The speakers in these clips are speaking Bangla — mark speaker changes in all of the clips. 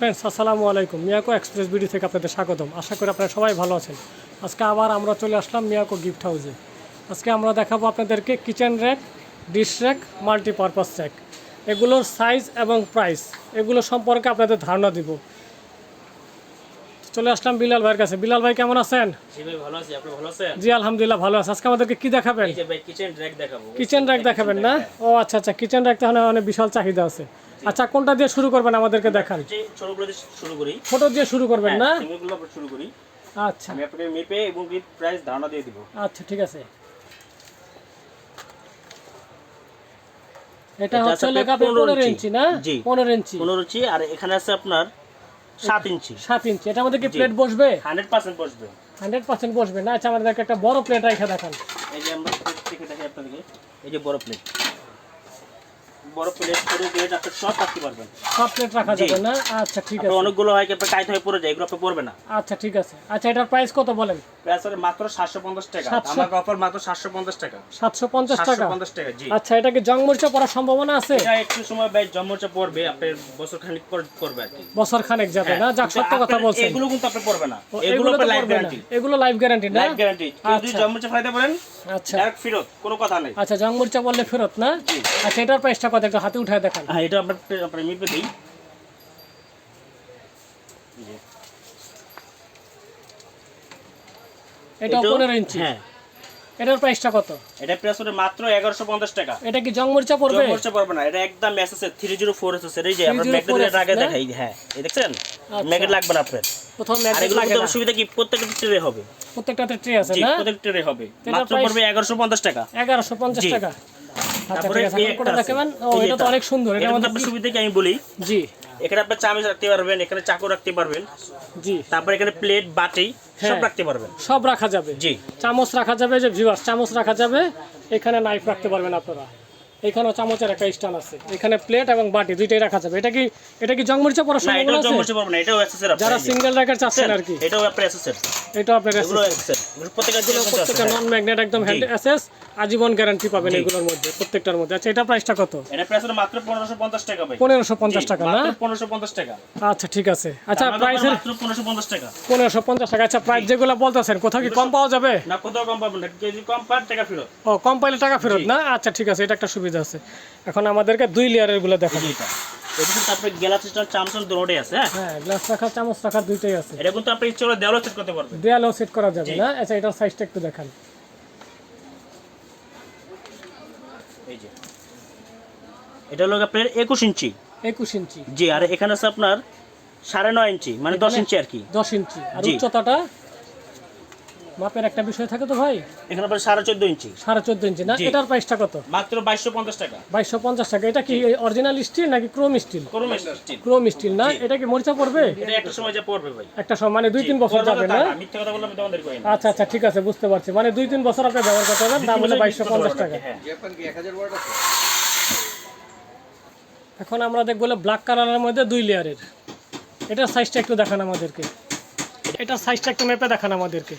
Speaker 1: ফ্রেন্ডস আসসালামু আলাইকুম। মিয়াকো এক্সপ্রেস বিডি থেকে আপনাদের স্বাগতম। আশা করি আপনারা সবাই ভালো আছেন। আজকে আবার আমরা চলে আসলাম মিয়াকো গিফট হাউসে আজকে আমরা দেখাবো আপনাদেরকে kitchen rack dish rack multipurpose rack এগুলোর সাইজ এবং প্রাইস এগুলো সম্পর্কে আপনাদের ধারণা দিব। চলে আসলাম বিলাল ভাইয়ের কাছে। বিলাল ভাই কেমন আছেন?
Speaker 2: জি ভাই ভালো আছি। আপনি ভালো আছেন?
Speaker 1: জি আলহামদুলিল্লাহ ভালো আছে। আজকে আমাদেরকে কি দেখাবেন?
Speaker 2: এই যে ভাই কিচেন র্যাক দেখাবো।
Speaker 1: কিচেন র্যাক দেখাবেন না? ও আচ্ছা আচ্ছা। কিচেন র্যাক তাহলে অনেক বিশাল চাহিদা আছে। আচ্ছা কোনটা দিয়ে শুরু করবেন আমাদেরকে দেখান?
Speaker 2: ছোটগুলো দিয়ে শুরু করি।
Speaker 1: ছোট দিয়ে শুরু করবেন না?
Speaker 2: সিঙ্গেলগুলো শুরু করি।
Speaker 1: আচ্ছা।
Speaker 2: আমি আপনাকে মেপে এবং প্রাইস ধারণা দিয়ে দিব।
Speaker 1: আচ্ছা ঠিক আছে। এটা
Speaker 2: এটা
Speaker 1: হচ্ছে লেখা
Speaker 2: পনেরো
Speaker 1: পনেরো
Speaker 2: ইঞ্চি।
Speaker 1: ইঞ্চি না?
Speaker 2: জি।
Speaker 1: পনেরো ইঞ্চি।
Speaker 2: পনেরো ইঞ্চি আর এখানে আছে আপনার সাত ইঞ্চি।
Speaker 1: সাত ইঞ্চি। এটার মধ্যে কি প্লেট বসবে?
Speaker 2: হান্ড্রেড পার্সেন্ট বসবে।
Speaker 1: হান্ড্রেড পার্সেন্ট বসবে না? আচ্ছা আমাদেরকে একটা বড় প্লেট রেখে দেখান।
Speaker 2: এই যে আমরা plate থেকে দেখি আপনাদেরকে। এই যে বড় প্লেট বড় প্লেট ছোট প্লেট আপনি সব রাখতে পারবেন।
Speaker 1: সব প্লেট রাখা যাবে না? আচ্ছা ঠিক আছে।
Speaker 2: অনেকগুলো হয় কি আপনার টাইট হয়ে পড়ে যায় এগুলো আপনি পড়বে না।
Speaker 1: আচ্ছা ঠিক আছে। আচ্ছা এটার প্রাইস কত বলেন?
Speaker 2: প্রাইস হবে মাত্র সাতশো পঞ্চাশ টাকা।
Speaker 1: 700
Speaker 2: অফার মাত্র সাতশো পঞ্চাশ টাকা।
Speaker 1: সাতশো পঞ্চাশ
Speaker 2: সাতশো
Speaker 1: টাকা
Speaker 2: পঞ্চাশ টাকা জি।
Speaker 1: আচ্ছা এটা কি জং মরিচা পড়ার সম্ভাবনা আছে?
Speaker 2: এটা একটু সময় ভাই জন্মচা পড়বে আপনার বছর খানিক পড়বে আর কি।
Speaker 1: বছর খানেক যাবে না? যাক সত্য কথা বলছেন।
Speaker 2: এগুলো কিন্তু আপনি পড়বে না। এগুলো
Speaker 1: তো
Speaker 2: লাইফ গ্যারান্টি
Speaker 1: এগুলো লাইফ গ্যারান্টি না?
Speaker 2: লাইফ গ্যারান্টি যদি
Speaker 1: আচ্ছা।
Speaker 2: জন্মচা ফাইতে
Speaker 1: আচ্ছা।
Speaker 2: ডাইরেক্ট ফেরত কোনো কথা নেই।
Speaker 1: আচ্ছা জং বললে ফেরত না? আচ্ছা এটার প্রাইসটা কত একটু হাতে উঠায় দেখান।
Speaker 2: হ্যাঁ এটা আপনার আপনার মিপে দিই।
Speaker 1: এটা পনেরো ইঞ্চি।
Speaker 2: হ্যাঁ।
Speaker 1: এটার প্রাইসটা কত?
Speaker 2: এটা প্রাইস হলো মাত্র এগারোশো পঞ্চাশ টাকা।
Speaker 1: এটা কি জং মরিচা পড়বে?
Speaker 2: জন্মচা পড়বে না এটা একদম SS three zero four SS এই যে আপনার
Speaker 1: 304
Speaker 2: ম্যাগনেটের আগে দেখাই হ্যাঁ। এই দেখছেন?
Speaker 1: আচ্ছা।
Speaker 2: ম্যাগনেট লাগবে না আপনার।
Speaker 1: প্রথম ম্যাগনেট
Speaker 2: এগুলো
Speaker 1: লাগে
Speaker 2: কিন্তু
Speaker 1: না।
Speaker 2: সুবিধা কি? প্রত্যেকটা ট্রে হবে।
Speaker 1: প্রত্যেকটাতে ট্রে আছে না?
Speaker 2: প্রত্যেকটা ট্রে হবে। মাত্র পড়বে এগারোশো পঞ্চাশ টাকা।
Speaker 1: এগারোশো পঞ্চাশ
Speaker 2: জি।
Speaker 1: টাকা।
Speaker 2: তারপরে এই
Speaker 1: এখন
Speaker 2: একটা
Speaker 1: কোনটা
Speaker 2: আছে।
Speaker 1: দেখাবেন? ও এটা তো অনেক সুন্দর এটা
Speaker 2: এটা
Speaker 1: আমাদের
Speaker 2: সুবিধা কি? আমি বলি।
Speaker 1: জি।
Speaker 2: এখানে আপনি চামচ রাখতে পারবেন এখানে চাকু রাখতে পারবেন।
Speaker 1: জি।
Speaker 2: তারপর এখানে প্লেট বাটি সব
Speaker 1: হ্যাঁ।
Speaker 2: রাখতে পারবেন।
Speaker 1: সব রাখা যাবে।
Speaker 2: জি।
Speaker 1: চামচ রাখা যাবে যে ভিউয়ার্স চামচ রাখা যাবে। এখানে নাইফ রাখতে পারবেন আপনারা। এখানেও চামচের একটা স্ট্যান্ড আছে। এখানে প্লেট এবং বাটি দুইটাই রাখা যাবে। এটা কি এটা কি জংমরিচা পড়ার সম্ভাবনা আছে?
Speaker 2: না এটাও
Speaker 1: যারা সিঙ্গেল র্যাকের চাচ্ছেন আর কি।
Speaker 2: এটাও আপনার এসএসএর
Speaker 1: এটা আপনার
Speaker 2: এগুলো প্রত্যেকটা
Speaker 1: প্রত্যেকটা নন ম্যাগনেট একদম হ্যান্ড এসএস আজীবন গ্যারান্টি পাবেন। এগুলোর মধ্যে প্রত্যেকটার মধ্যে। আচ্ছা এটা প্রাইসটা কত?
Speaker 2: এটা প্রাইস হলো মাত্র 1550 টাকা ভাই।
Speaker 1: পনেরোশো পঞ্চাশ টাকা না?
Speaker 2: 1550 টাকা।
Speaker 1: আচ্ছা ঠিক আছে। আচ্ছা প্রাইসের
Speaker 2: মাত্র 1550 টাকা।
Speaker 1: পনেরোশো পঞ্চাশ টাকা। আচ্ছা প্রাইস যেগুলো বলতেছেন কোথাও কি কম পাওয়া যাবে?
Speaker 2: না কত কম পাবেন না। কেজি কম পার টাকা ফেরত।
Speaker 1: ও কম পাইলে টাকা ফেরত না? আচ্ছা ঠিক আছে এটা একটা সুবিধা আছে। এখন আমাদেরকে দুই লেয়ারেরগুলো দেখাবো।
Speaker 2: এটা। এটা কিন্তু আপনার গ্লাস সিস্টেম চামচন দুটোই আছে হ্যাঁ?
Speaker 1: হ্যাঁ গ্লাস রাখা চামচ রাখা দুইটাই আছে।
Speaker 2: এটা কিন্তু আপনি ইচ্ছে করে দেওয়ালও সেট করতে পারবেন।
Speaker 1: দেয়ালেও সেট করা যাবে না? আচ্ছা এটার সাইজটা একটু দেখান।
Speaker 2: এই যে। এটা হলো আপনার 21 ইঞ্চি।
Speaker 1: একুশ ইঞ্চি।
Speaker 2: জি আর এখানে আছে আপনার সাড়ে নয় ইঞ্চি মানে দশ ইঞ্চি আর কি।
Speaker 1: দশ ইঞ্চি। আর উচ্চতাটা মাপের একটা বিষয় থাকে তো ভাই?
Speaker 2: এখানে আপনার সাড়ে চোদ্দ ইঞ্চি।
Speaker 1: সাড়ে চোদ্দ ইঞ্চি না? এটার প্রাইসটা কত?
Speaker 2: মাত্র বাইশশো পঞ্চাশ টাকা।
Speaker 1: বাইশশো পঞ্চাশ টাকা। এটা কি অরিজিনাল স্টিল নাকি ক্রোম স্টিল
Speaker 2: করুন
Speaker 1: ক্রোম স্টিল না? এটা কি মরিচা পড়বে?
Speaker 2: এটা একটা সময় যে পড়বে ভাই।
Speaker 1: একটা সময় মানে দুই তিন বছর যাবে না?
Speaker 2: মিথ্যা কথা বললাম তোমাদের কই
Speaker 1: আচ্ছা আচ্ছা ঠিক আছে বুঝতে পারছি। মানে দুই তিন বছর আপনি ব্যবহার করতে পারবেন দাম হলো বাইশশো পঞ্চাশ টাকা।
Speaker 2: হ্যাঁ।
Speaker 1: এখন আমরা দেখব ব্ল্যাক কালারের মধ্যে দুই লেয়ারের এটার সাইজটা একটু দেখান আমাদেরকে। এটার সাইজটা একটু মেপে দেখান আমাদেরকে।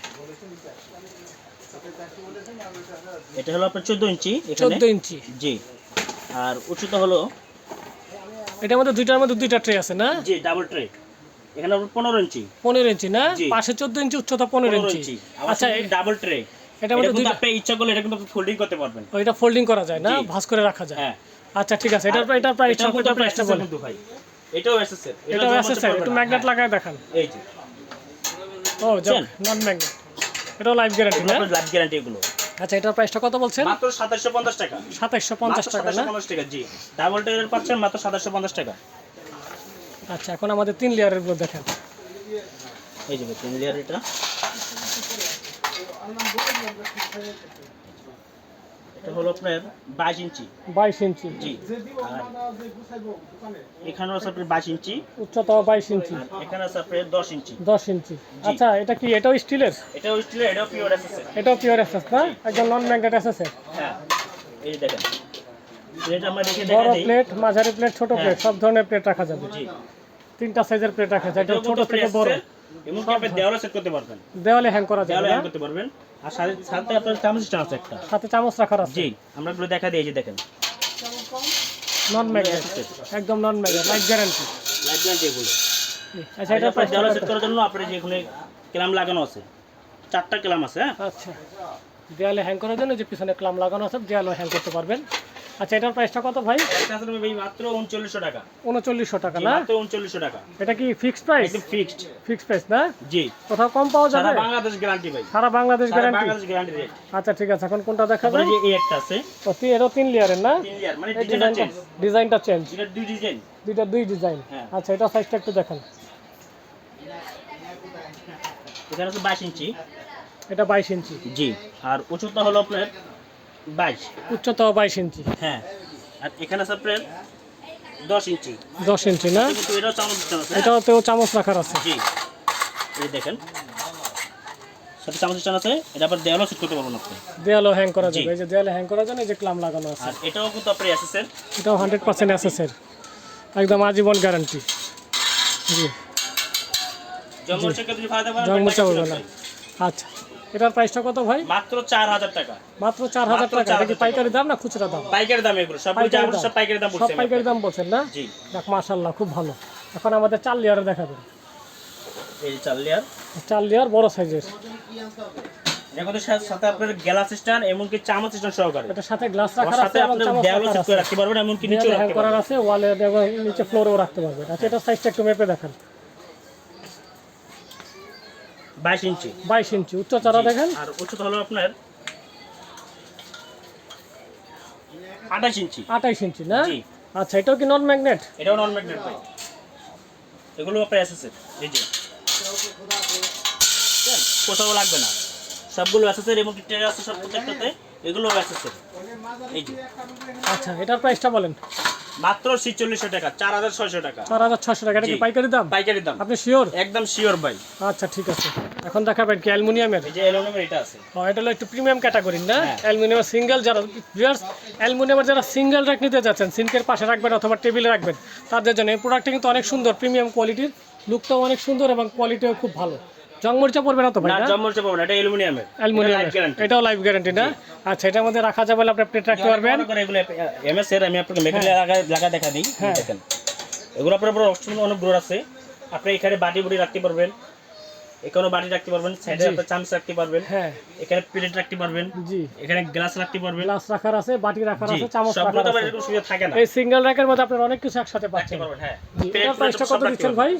Speaker 2: এটা হলো আপনার চোদ্দ ইঞ্চি এখানে।
Speaker 1: চোদ্দ ইঞ্চি।
Speaker 2: জি। আর উচ্চতা হলো?
Speaker 1: এটার মধ্যে দুইটার মধ্যে দুইটা ট্রে আছে না?
Speaker 2: জি ডাবল ট্রে এখানে পনেরো ইঞ্চি।
Speaker 1: পনেরো ইঞ্চি না? পাশে চোদ্দ ইঞ্চি উচ্চতা পনেরো ইঞ্চি। আচ্ছা
Speaker 2: ডাবল ট্রে এটা
Speaker 1: মধ্যে দুইটা
Speaker 2: আপনি ইচ্ছা করলে এটা কিন্তু ফোল্ডিং করতে পারবেন।
Speaker 1: ওইটা ফোল্ডিং করা যায় না। ভাঁজ করে রাখা যায়।
Speaker 2: হ্যাঁ।
Speaker 1: আচ্ছা ঠিক আছে। এটার
Speaker 2: এটাও কিন্তু
Speaker 1: এটার
Speaker 2: আপনার
Speaker 1: প্রাইসটা বলেন।
Speaker 2: ভাই। এটাও এসএসএল
Speaker 1: এটা স্যার একটু ম্যাগনেট লাগায় দেখান।
Speaker 2: এই যে।
Speaker 1: ও যাক নন ম্যাগনেট এটাও লাইফ গ্যারান্টি না?
Speaker 2: লাইফ গ্যারান্টি এগুলো।
Speaker 1: আচ্ছা এটার প্রাইসটা কত বলছেন?
Speaker 2: মাত্র সাতাশশো পঞ্চাশ টাকা।
Speaker 1: সাতাইশশো পঞ্চাশ
Speaker 2: মাত্র
Speaker 1: টাকা না?
Speaker 2: 2750 টাকা জি। ডাবল ট্রের পাচ্ছেন মাত্র সাতাশশো পঞ্চাশ টাকা।
Speaker 1: আচ্ছা এখন আমাদের তিন লেয়ারেরগুলো দেখেন।
Speaker 2: এই যে তিন লেয়ার এটা। এটা হলো আপনার বাইশ ইঞ্চি।
Speaker 1: বাইশ ইঞ্চি।
Speaker 2: জি। আছে আপনার বাইশ ইঞ্চি।
Speaker 1: উচ্চতা বাইশ ইঞ্চি।
Speaker 2: এখানে আছে আপনার দশ ইঞ্চি।
Speaker 1: দশ ইঞ্চি। আচ্ছা এটা কি এটাও স্টিলের?
Speaker 2: এটাও স্টিলের এটাও পিওর
Speaker 1: এটাও পিওর এসএস না? একদম নন ম্যাগনেট এসএস
Speaker 2: হ্যাঁ এই দেখেন।
Speaker 1: বড় প্লেট মাঝারি প্লেট ছোট
Speaker 2: হ্যাঁ।
Speaker 1: প্লেট সব ধরনের প্লেট রাখা যাবে।
Speaker 2: জি।
Speaker 1: তিনটা সাইজের প্লেট রাখা যায় ছোট থেকে বড়।
Speaker 2: আপনি দেওয়ালে সেট করতে পারবেন।
Speaker 1: দেওয়ালে হ্যাং করা যাবে
Speaker 2: দেওয়ালে হ্যাং করতে পারবেন। আর সাথে সাথে আপনার চামচ আছে একটা।
Speaker 1: সাথে চামচ রাখার আছে।
Speaker 2: জি আমরা এগুলো দেখা দিই এই যে দেখেন।
Speaker 1: নন ম্যাগনেট একদম non magnet life guarantee
Speaker 2: life guarantee এগুলো।
Speaker 1: আচ্ছা এটা
Speaker 2: এটা আপনার দেওয়ালে সেট করার জন্য আপনার যে এখানে ক্লাম লাগানো আছে। চারটা ক্লাম আছে হ্যাঁ?
Speaker 1: আচ্ছা। দেয়ালে হ্যাং করার জন্য যে পিছনে ক্লাম লাগানো আছে দেয়ালে হ্যাং করতে পারবেন। আচ্ছা এটার প্রাইসটা কত ভাই?
Speaker 2: এটা আসলে ভাই মাত্র উনচল্লিশশো টাকা।
Speaker 1: উনচল্লিশশো টাকা না?
Speaker 2: মাত্র টাকা।
Speaker 1: এটা কি ফিক্সড প্রাইস
Speaker 2: একদম ফিক্সড
Speaker 1: ফিক্সড প্রাইস না?
Speaker 2: জি।
Speaker 1: কোথাও কম পাওয়া
Speaker 2: সারা
Speaker 1: যাবে?
Speaker 2: বাংলাদেশ গ্যারান্টি ভাই।
Speaker 1: সারা বাংলাদেশ
Speaker 2: সারা
Speaker 1: গ্যারান্টি
Speaker 2: বাংলাদেশ গ্যারান্টি রেট
Speaker 1: আচ্ছা ঠিক আছে এখন কোনটা দেখাবে?
Speaker 2: যে এই একটা আছে।
Speaker 1: তো এটাও তিন লেয়ারের না?
Speaker 2: তিন লেয়ার মানে ডিজাইনটা চেঞ্জ
Speaker 1: ডিজাইনটা চেঞ্জ
Speaker 2: এটা দুই ডিজাইন
Speaker 1: দুইটা দুই ডিজাইন
Speaker 2: হ্যাঁ।
Speaker 1: আচ্ছা এটা সাইজটা একটু দেখেন।
Speaker 2: এখানে আছে বাইশ ইঞ্চি।
Speaker 1: এটা বাইশ ইঞ্চি।
Speaker 2: জি আর উচ্চতা হলো আপনার বাইশ।
Speaker 1: উচ্চতা বাইশ ইঞ্চি।
Speaker 2: হ্যাঁ। আর এখানে আছে আপনার দশ ইঞ্চি।
Speaker 1: দশ ইঞ্চি না?
Speaker 2: এটাও চামচ?
Speaker 1: এটাতেও চামচ রাখার আছে।
Speaker 2: জি। এই দেখেন। সাথে চামচ স্ট্যান্ড আছে এটা আবার দেওয়ালও সেট করতে পারবেন আপনি।
Speaker 1: দেয়ালও হ্যাং করা যাবে। এই যে দেয়ালে হ্যাং করার জন্য এই যে ক্লাম লাগানো আছে।
Speaker 2: আর এটাও কিন্তু
Speaker 1: এটাও হান্ড্রেড পার্সেন্ট একদম আজীবন গ্যারান্টি জি।
Speaker 2: জন্ম
Speaker 1: আচ্ছা। এটার প্রাইসটা কত ভাই?
Speaker 2: মাত্র চার হাজার টাকা।
Speaker 1: মাত্র চার হাজার
Speaker 2: মাত্র
Speaker 1: টাকা। এটা কি পাইকারি দাম না খুচরা দাম?
Speaker 2: পাইকারি দাম এগুলো সব
Speaker 1: পাইকারি।
Speaker 2: সব পাইকারি দাম
Speaker 1: সব পাইকারি দাম বলছেন না?
Speaker 2: জি।
Speaker 1: দেখ মাশাল্লাহ খুব ভালো। এখন আমাদের চার লেয়ারে দেখাবেন।
Speaker 2: এই চার লেয়ার
Speaker 1: চার লেয়ার বড় সাইজের
Speaker 2: এখন সাথে আপনার গ্যালাস স্ট্যান্ড এমনকি চামচ স্ট্যান্ড সহকারে।
Speaker 1: এটার সাথে গ্লাস রাখার
Speaker 2: সাথে আপনি সেট করে রাখতে পারবেন এমনকি
Speaker 1: দেয়ালে হ্যাং করার আছে ওয়ালে নিচে ফ্লোরেও রাখতে পারবেন। আচ্ছা এটার সাইজটা একটু মেপে দেখান।
Speaker 2: বাইশ ইঞ্চি।
Speaker 1: বাইশ ইঞ্চি উচ্চতারা দেখেন।
Speaker 2: আর উচ্চতা হলো আপনার আঠাশ ইঞ্চি।
Speaker 1: আঠাইশ ইঞ্চি না?
Speaker 2: জি।
Speaker 1: আচ্ছা এটাও কি নন ম্যাগনেট
Speaker 2: এটাও নন ম্যাগনেট ভাই। এগুলো আপনার এসএসের এই যে? কোথাও লাগবে না। সবগুলো এসএসের এবং টের আছে সব প্রত্যেকটাতে এগুলো এসএসের এই যে।
Speaker 1: আচ্ছা এটার প্রাইসটা বলেন।
Speaker 2: মাত্র ছিচল্লিশশো টাকা চার হাজার ছয়শো টাকা।
Speaker 1: চার হাজার ছশো টাকা এটা কি পাইকারি দাম?
Speaker 2: পাইকারি দাম।
Speaker 1: আপনি শিওর
Speaker 2: একদম শিওর ভাই।
Speaker 1: আচ্ছা ঠিক আছে। এখন দেখাবেন কি অ্যালুমিনিয়ামের?
Speaker 2: এই যে অ্যালুমিনিয়ামের এটা আছে।
Speaker 1: ও, এটা হলো একটু প্রিমিয়াম ক্যাটাগরি না?
Speaker 2: হ্যাঁ।
Speaker 1: অ্যালুমিনিয়ামের সিঙ্গেল যারা ভিউয়ার্স অ্যালুমিনিয়ামের যারা সিঙ্গেল র্যাক নিতে যাচ্ছেন সিঙ্কের পাশে রাখবেন অথবা টেবিলে রাখবেন তাদের জন্য এই প্রোডাক্টটা কিন্তু অনেক সুন্দর প্রিমিয়াম কোয়ালিটির লুকটাও অনেক সুন্দর এবং কোয়ালিটিও খুব ভালো। জংমরিচা পড়বে না তো ভাই
Speaker 2: না জম্মরচে পাবো না এটা অ্যালুমিনিয়ামের।
Speaker 1: অ্যালুমিনিয়াম এটাও লাইফ গ্যারান্টি না? আচ্ছা এটার মধ্যে রাখা যাবে আপনি প্লেট রাখতে পারবেন?
Speaker 2: এগুলো এমএস এর আমি আপনাকে মেঘে লাগা লাগা দেখা দিই।
Speaker 1: হ্যাঁ।
Speaker 2: দেখেন। এগুলো আপনার উপর অপশন অনেক গ্রোর আছে। আপনি এখানে বাটি বুটি রাখতে পারবেন। এখানেও বাটি রাখতে পারবেন সাইডে
Speaker 1: জি।
Speaker 2: আপনার চামচ রাখতে পারবেন।
Speaker 1: হ্যাঁ।
Speaker 2: এখানে প্লেট রাখতে পারবেন।
Speaker 1: জি।
Speaker 2: এখানে গ্লাস রাখতে পারবেন।
Speaker 1: গ্লাস রাখার আছে বাটি রাখার আছে চামচ রাখার
Speaker 2: তো আবার
Speaker 1: আছে।
Speaker 2: এরকম সুবিধা থাকে না।
Speaker 1: এই সিঙ্গেল র্যাকের মধ্যে আপনার অনেক কিছু একসাথে পাচ্ছেন।
Speaker 2: পারবেন হ্যাঁ। প্লেট,
Speaker 1: কত দিচ্ছেন ভাই?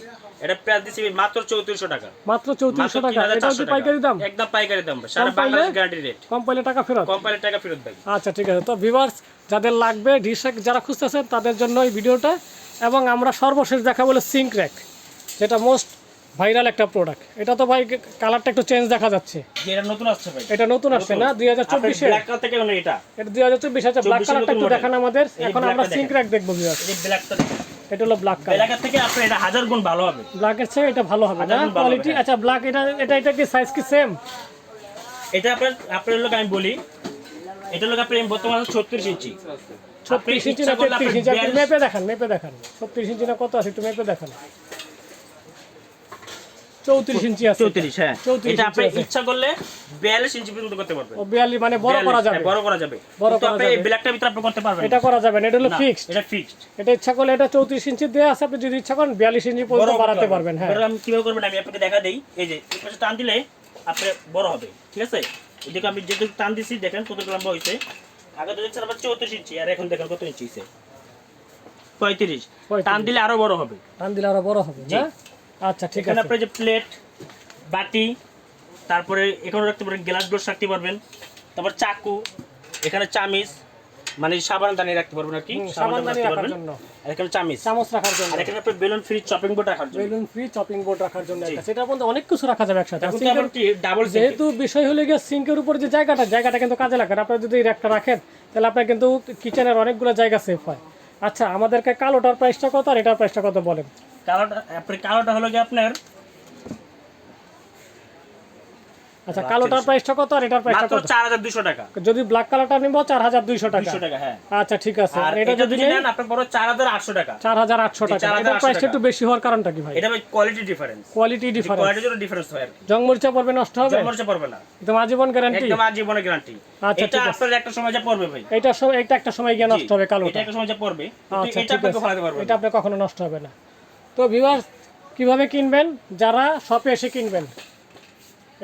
Speaker 2: এটা প্রাইস দিচ্ছি মাত্র চৌত্রিশশো টাকা।
Speaker 1: মাত্র চৌত্রিশশো
Speaker 2: মাত্র
Speaker 1: টাকা। এটাও
Speaker 2: 3,400
Speaker 1: কি পাইকারি দাম?
Speaker 2: একদম পাইকারি দাম। সারা বাংলাদেশ গ্যারান্টি রেট
Speaker 1: কম পাইলে টাকা ফেরত?
Speaker 2: টাকা ফেরত ভাই।
Speaker 1: আচ্ছা ঠিক আছে। তো ভিভার্স যাদের লাগবে ডিশেক যারা খুঁজতেছেন তাদের জন্য এই ভিডিওটা। এবং আমরা সর্বশেষ দেখা বলে সিঙ্ক র্যাক যেটা মোস্ট ভাইরাল একটা প্রোডাক্ট এটা তো ভাই কালারটা একটু চেঞ্জ দেখা যাচ্ছে।
Speaker 2: এটা নতুন আসছে ভাই।
Speaker 1: এটা নতুন আসছে না? দুই হাজার চব্বিশে
Speaker 2: ব্ল্যাক কালার থেকে এটা।
Speaker 1: এটা দুই হাজার চব্বিশ আছে। ব্ল্যাক কালারটা একটু দেখান আমাদের। এখন আমরা সিঙ্ক র্যাক দেখব ভিভার্স
Speaker 2: এই ব্ল্যাকটা
Speaker 1: এটা হলো ব্ল্যাক কালার
Speaker 2: ব্ল্যাকের থেকে আপনি এটা হাজার গুণ ভালো হবে।
Speaker 1: ব্ল্যাকের চেয়ে এটা ভালো হবে না? কোয়ালিটি। আচ্ছা ব্ল্যাক এটা এটা এটা কি সাইজ কি সেম
Speaker 2: এটা আপনার আপনার লোক আমি বলি এটা লোক আপনি বর্তমানে ছত্রিশ ইঞ্চি।
Speaker 1: ছত্রিশ না তেত্রিশ ইঞ্চি? মেপে দেখান মেপে দেখান। ছত্রিশ ইঞ্চি না কত আছে একটু মেপে দেখান। চৌত্রিশ ইঞ্চি আছে।
Speaker 2: চৌত্রিশ হ্যাঁ।
Speaker 1: 34
Speaker 2: এটা আপনি ইচ্ছা করলে বিয়াল্লিশ ইঞ্চি পর্যন্ত করতে পারবেন।
Speaker 1: ও বিয়াল্লিশ মানে বড় করা যাবে।
Speaker 2: হ্যাঁ, বড় করা যাবে।
Speaker 1: বড় করা যাবে।
Speaker 2: ব্ল্যাকটার ভিতরে আপনি করতে পারবেন
Speaker 1: এটা করা যাবে এটা হলো ফিক্সড
Speaker 2: এটা ফিক্সড
Speaker 1: এটা ইচ্ছা করলে এটা চৌত্রিশ ইঞ্চি দেওয়া আছে আপনি যদি ইচ্ছা করেন বিয়াল্লিশ ইঞ্চি পর্যন্ত বাড়াতে পারবেন। হ্যাঁ।
Speaker 2: আমি কীভাবে করবেন আমি আপনাকে দেখা দেই। এই যে এই পাশে টান দিলে আপনি বড় হবে ঠিক আছে? এদিকে আমি যেটুকু টান দিছি দেখেন কত লম্বা হয়েছে আগে তো দেখছেন আমার চৌত্রিশ ইঞ্চি আর এখন দেখেন কত ইঞ্চি হয়েছে পঁয়ত্রিশ। টান দিলে আরও বড় হবে।
Speaker 1: টান দিলে আরও বড় হবে না? আচ্ছা ঠিক আছে।
Speaker 2: আপনার যে প্লেট বাটি তারপরে এখানে রাখতে পারেন গ্লাস রাখতে পারবেন। তারপর চাকু এখানে চামিচ মানে সাবান দানি রাখতে পারবেন আর কি সাবান
Speaker 1: দানি রাখার জন্য।
Speaker 2: এখানে চামিচ।
Speaker 1: চামচ রাখার জন্য।
Speaker 2: আর এখানে আপনার বেলুন ফ্রি চপিং বোর্ড রাখার জন্য।
Speaker 1: বেলুন ফ্রি চপিং বোর্ড রাখার জন্য একটা। সেটার মধ্যে অনেক কিছু রাখা যাবে একসাথে।
Speaker 2: আবার কি ডাবল
Speaker 1: যেহেতু বিষয় হলে গিয়ে সিঙ্কের উপর যে জায়গাটা জায়গাটা কিন্তু কাজে লাগে আপনারা যদি এই র্যাকটা রাখেন তাহলে আপনার কিন্তু কিচেনের অনেকগুলো জায়গা সেফ হয়। আচ্ছা আমাদেরকে কালোটার প্রাইসটা কত আর এটার প্রাইসটা কত বলেন?
Speaker 2: কালোটা কালোটা হলো কি আপনার
Speaker 1: আচ্ছা কালোটার প্রাইসটা কত আর এটার প্রাইসটা কত?
Speaker 2: চার হাজার দুশো টাকা।
Speaker 1: যদি ব্ল্যাক কালারটা নিব চার হাজার দুইশো টাকা।
Speaker 2: দুশো টাকা হ্যাঁ।
Speaker 1: আচ্ছা ঠিক আছে।
Speaker 2: আর
Speaker 1: এটা যদি
Speaker 2: নেন চার হাজার আটশো টাকা।
Speaker 1: চার হাজার আটশো টাকা।
Speaker 2: 4,800
Speaker 1: এটার প্রাইসটা একটু বেশি হওয়ার কারণটা কি ভাই?
Speaker 2: এটা ভাই কোয়ালিটি ডিফারেন্স
Speaker 1: কোয়ালিটি ডিফারেন্স
Speaker 2: কোয়ালিটির জন্য ডিফারেন্স হয়
Speaker 1: জংমরিচা পড়বে নষ্ট হবে?
Speaker 2: পড়বে না।
Speaker 1: একদম আজীবন গ্যারান্টি
Speaker 2: একদম আজীবনের গ্যারান্টি
Speaker 1: আচ্ছা,
Speaker 2: এটা। আপনার একটা সময় যা পড়বে ভাই।
Speaker 1: এটা সব এটা একটা সময় গিয়ে নষ্ট হবে
Speaker 2: এটা একটা সময় যা পড়বে।
Speaker 1: আচ্ছা
Speaker 2: এটা
Speaker 1: আছে।
Speaker 2: ফলাতে
Speaker 1: এটা আপনি কখনো নষ্ট হবে না। তো ভিউয়ার্স কীভাবে কিনবেন? যারা শপে এসে কিনবেন।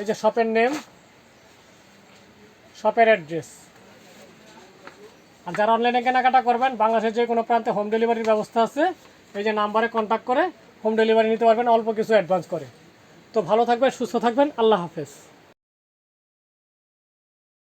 Speaker 1: এই যে শপের নেম শপের অ্যাড্রেস আর যারা অনলাইনে কেনাকাটা করবেন, বাংলাদেশের যে কোনো প্রান্তে হোম ডেলিভারির ব্যবস্থা আছে, এই যে নাম্বারে কন্ট্যাক্ট করে হোম ডেলিভারি নিতে পারবেন, অল্প কিছু অ্যাডভান্স করে। তো ভালো থাকবেন, সুস্থ থাকবেন, আল্লাহ হাফেজ।